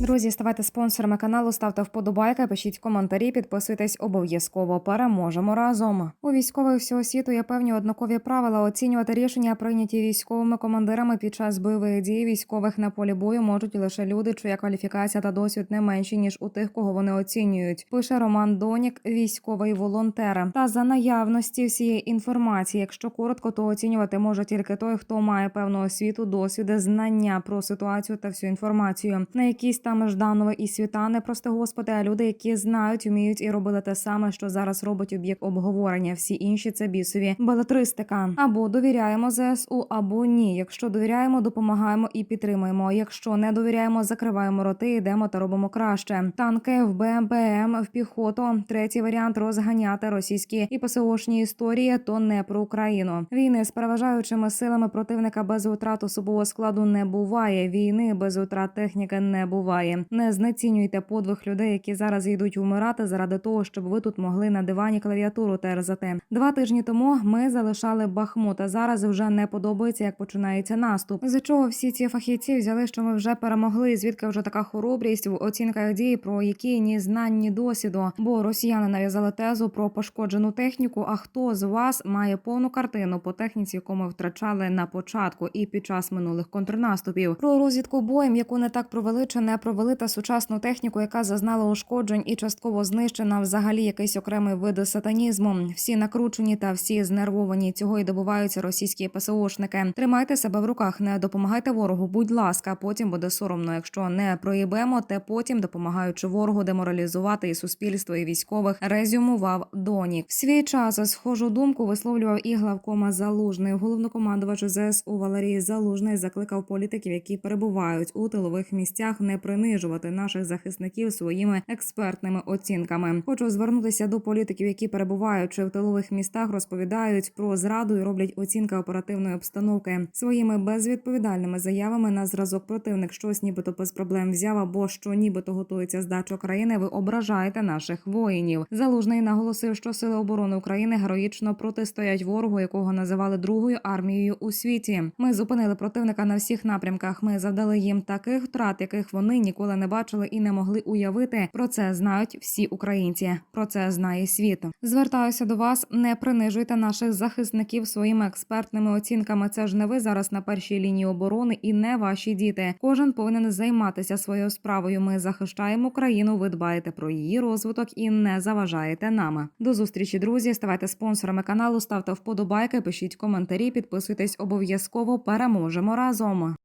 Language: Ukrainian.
Друзі, ставайте спонсорами каналу, ставте вподобайки, пишіть коментарі, підписуйтесь обов'язково. Переможемо разом. У військових всього світу є певні однакові правила. Оцінювати рішення, прийняті військовими командирами під час бойових дій військових на полі бою можуть лише люди, чия кваліфікація та досвід не менші ніж у тих, кого вони оцінюють. Пише Роман Донік, військовий волонтер. Та за наявності всієї інформації, якщо коротко, то оцінювати може тільки той, хто має певну освіту, досвід, знання про ситуацію та всю інформацію. На якісь там Жданове і Світане, прости господи, а люди, які знають, вміють і робили те саме, що зараз робить об'єкт обговорення. Всі інші це бісові балетристика. Або довіряємо ЗСУ, або ні. Якщо довіряємо, допомагаємо і підтримуємо. Якщо не довіряємо, закриваємо роти, йдемо та робимо краще. Танки в БМПМ, в піхоту. Третій варіант розганяти російські і ПСОшні історії. То не про Україну. Війни з переважаючими силами противника без втрат особового складу не буває. Війни без втрат техніки не буває. Не знецінюйте подвиг людей, які зараз йдуть вмирати заради того, щоб ви тут могли на дивані клавіатуру терзати. Два тижні тому ми залишали Бахмут, а зараз вже не подобається, як починається наступ. З чого всі ці фахівці взяли, що ми вже перемогли? Звідки вже така хоробрість в оцінках дій, про які ні знань, ні досвіду? Бо росіяни нав'язали тезу про пошкоджену техніку. А хто з вас має повну картину по техніці, яку ми втрачали на початку і під час минулих контрнаступів? Про розвідку боєм, яку не так провели чи не провели, та сучасну техніку, яка зазнала ушкоджень і частково знищена, взагалі якийсь окремий вид сатанізму. Всі накручені та всі знервовані. Цього і добуваються російські ПСОшники. Тримайте себе в руках, не допомагайте ворогу. Будь ласка, потім буде соромно. Якщо не проїбемо, те потім допомагаючи ворогу деморалізувати і суспільство, і військових, резюмував Донік. В свій час схожу думку висловлював і главкома Залужний. Головнокомандувач ЗСУ Валерій Залужний закликав політиків, які перебувають у тилових місцях, не принижувати наших захисників своїми експертними оцінками. Хочу звернутися до політиків, які перебуваючи в тилових містах, розповідають про зраду і роблять оцінки оперативної обстановки своїми безвідповідальними заявами на зразок противник щось нібито без проблем взяв або що нібито готується здача країни. Ви ображаєте наших воїнів. Залужний наголосив, що сили оборони України героїчно протистоять ворогу, якого називали другою армією у світі. Ми зупинили противника на всіх напрямках. Ми завдали їм таких втрат, яких вони ніколи не бачили і не могли уявити. Про це знають всі українці. Про це знає світ. Звертаюся до вас. Не принижуйте наших захисників своїми експертними оцінками. Це ж не ви зараз на першій лінії оборони і не ваші діти. Кожен повинен займатися своєю справою. Ми захищаємо країну. Ви дбаєте про її розвиток і не заважаєте нам. До зустрічі, друзі. Ставайте спонсорами каналу, ставте вподобайки, пишіть коментарі, підписуйтесь обов'язково. Переможемо разом.